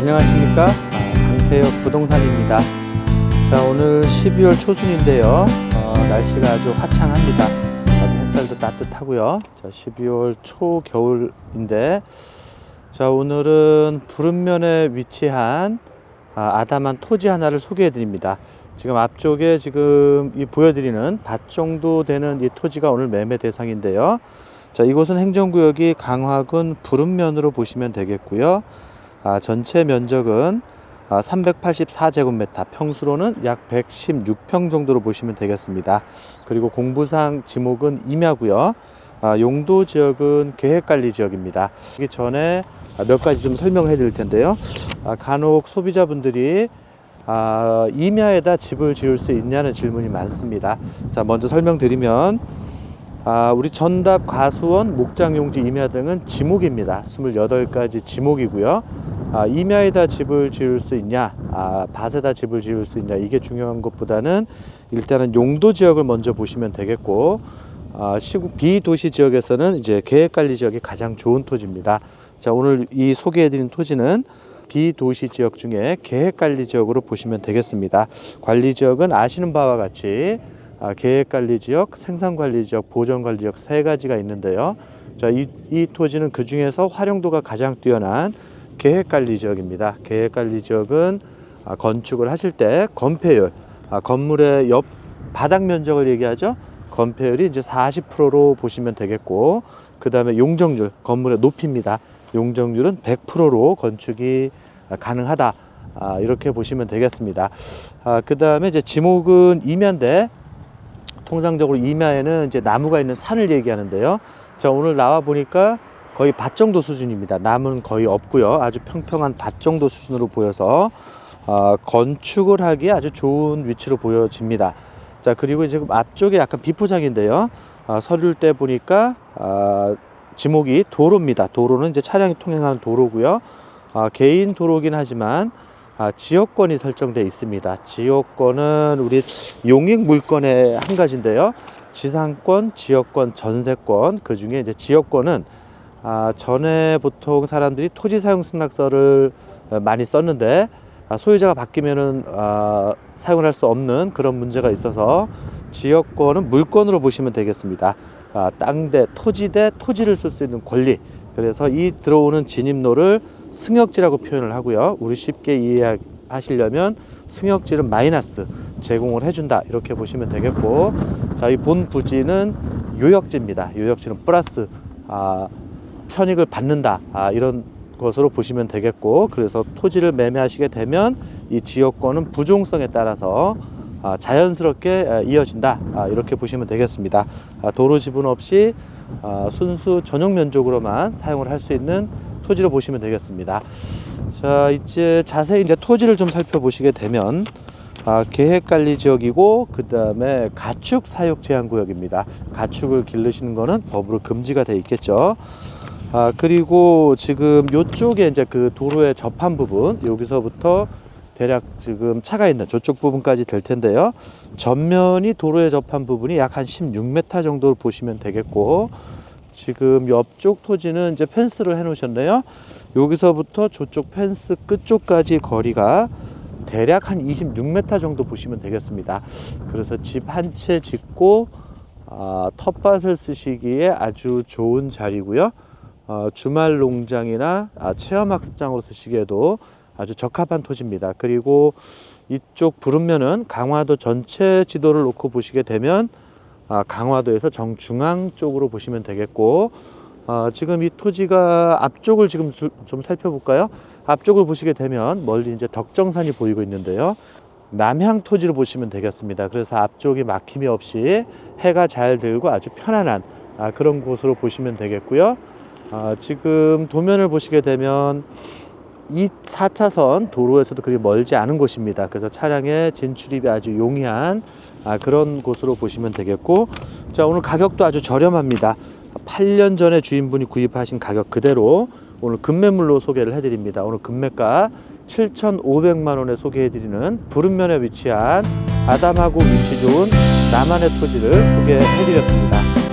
안녕하십니까? 아, 강태혁 부동산입니다. 자 오늘 12월 초순인데요. 어, 날씨가 아주 화창합니다. 아주 햇살도 따뜻하고요. 자 12월 초 겨울인데 자 오늘은 푸른면에 위치한 아, 아담한 토지 하나를 소개해 드립니다. 지금 앞쪽에 지금 이 보여드리는 밭 정도 되는 이 토지가 오늘 매매 대상인데요. 자 이곳은 행정구역이 강화군 푸른면으로 보시면 되겠고요 아, 전체 면적은 아, 384제곱미터, 평수로는 약 116평 정도로 보시면 되겠습니다. 그리고 공부상 지목은 임야고요. 아, 용도 지역은 계획관리 지역입니다. 이 전에 아, 몇 가지 좀 설명해 드릴 텐데요. 아, 간혹 소비자분들이 아, 임야에다 집을 지을 수 있냐는 질문이 많습니다. 자, 먼저 설명드리면 아, 우리 전답 과수원, 목장용지, 임야 등은 지목입니다. 28가지 지목이고요. 아, 임야에다 집을 지을 수 있냐, 아, 밭에다 집을 지을 수 있냐, 이게 중요한 것보다는 일단은 용도 지역을 먼저 보시면 되겠고, 아, 시국 비도시 지역에서는 이제 계획 관리 지역이 가장 좋은 토지입니다. 자, 오늘 이 소개해드린 토지는 비도시 지역 중에 계획 관리 지역으로 보시면 되겠습니다. 관리 지역은 아시는 바와 같이 아, 계획 관리 지역, 생산 관리 지역, 보전 관리 지역 세 가지가 있는데요. 자, 이, 이 토지는 그 중에서 활용도가 가장 뛰어난 계획관리 지역입니다. 계획관리 지역은 아, 건축을 하실 때 건폐율, 아, 건물의 옆 바닥 면적을 얘기하죠. 건폐율이 이제 40%로 보시면 되겠고, 그 다음에 용적률, 건물의 높이입니다. 용적률은 100%로 건축이 아, 가능하다. 아, 이렇게 보시면 되겠습니다. 아, 그 다음에 이제 지목은 임야인데, 통상적으로 임야에는 이제 나무가 있는 산을 얘기하는데요. 자, 오늘 나와 보니까 거의 밭 정도 수준입니다. 나무는 거의 없고요. 아주 평평한 밭 정도 수준으로 보여서 어, 건축을 하기에 아주 좋은 위치로 보여집니다. 자, 그리고 지금 앞쪽에 약간 비포장인데요. 아, 서류를 때 보니까 아, 지목이 도로입니다. 도로는 이제 차량이 통행하는 도로고요. 아, 개인 도로긴 하지만 아, 지역권이 설정돼 있습니다. 지역권은 우리 용익 물권의 한 가지인데요. 지상권, 지역권, 전세권 그 중에 이제 지역권은 아, 전에 보통 사람들이 토지 사용 승낙서를 어, 많이 썼는데 아, 소유자가 바뀌면은 아, 사용을 할 수 없는 그런 문제가 있어서 지역권은 물권으로 보시면 되겠습니다. 아, 땅대 토지 대 토지를 쓸 수 있는 권리. 그래서 이 들어오는 진입로를 승역지라고 표현을 하고요. 우리 쉽게 이해하시려면 승역지는 마이너스 제공을 해준다 이렇게 보시면 되겠고, 자 이 본 부지는 요역지입니다. 요역지는 플러스 아, 편익을 받는다 아, 이런 것으로 보시면 되겠고, 그래서 토지를 매매하시게 되면 이 지역권은 부종성에 따라서 아, 자연스럽게 아, 이어진다 아, 이렇게 보시면 되겠습니다. 아, 도로 지분 없이 아, 순수 전용 면적으로만 사용을 할 수 있는 토지로 보시면 되겠습니다. 자 이제 자세히 이제 토지를 좀 살펴보시게 되면 아, 계획관리 지역이고 그 다음에 가축 사육 제한 구역입니다. 가축을 기르시는 거는 법으로 금지가 돼 있겠죠. 아 그리고 지금 요쪽에 이제 그 도로의 접한 부분 여기서부터 대략 지금 차가 있는 저쪽 부분까지 될 텐데요. 전면이 도로에 접한 부분이 약 한 16m 정도를 보시면 되겠고 지금 옆쪽 토지는 이제 펜스를 해 놓으셨네요. 여기서부터 저쪽 펜스 끝쪽까지 거리가 대략 한 26m 정도 보시면 되겠습니다. 그래서 집 한 채 짓고 아, 텃밭을 쓰시기에 아주 좋은 자리고요. 어, 주말 농장이나 아, 체험학습장으로 쓰시기에도 아주 적합한 토지입니다. 그리고 이쪽 부른면은 강화도 전체 지도를 놓고 보시게 되면 아, 강화도에서 정중앙 쪽으로 보시면 되겠고 아, 지금 이 토지가 앞쪽을 지금 주- 좀 살펴볼까요? 앞쪽을 보시게 되면 멀리 이제 덕정산이 보이고 있는데요. 남향 토지로 보시면 되겠습니다. 그래서 앞쪽이 막힘이 없이 해가 잘 들고 아주 편안한 아, 그런 곳으로 보시면 되겠고요. 아, 지금 도면을 보시게 되면 이 4차선 도로에서도 그리 멀지 않은 곳입니다. 그래서 차량의 진출입이 아주 용이한 아, 그런 곳으로 보시면 되겠고, 자 오늘 가격도 아주 저렴합니다. 8년 전에 주인분이 구입하신 가격 그대로 오늘 급매물로 소개를 해드립니다. 오늘 금매가 7,500만 원에 소개해드리는 부른면에 위치한 아담하고 위치 좋은 남한의 토지를 소개해드렸습니다.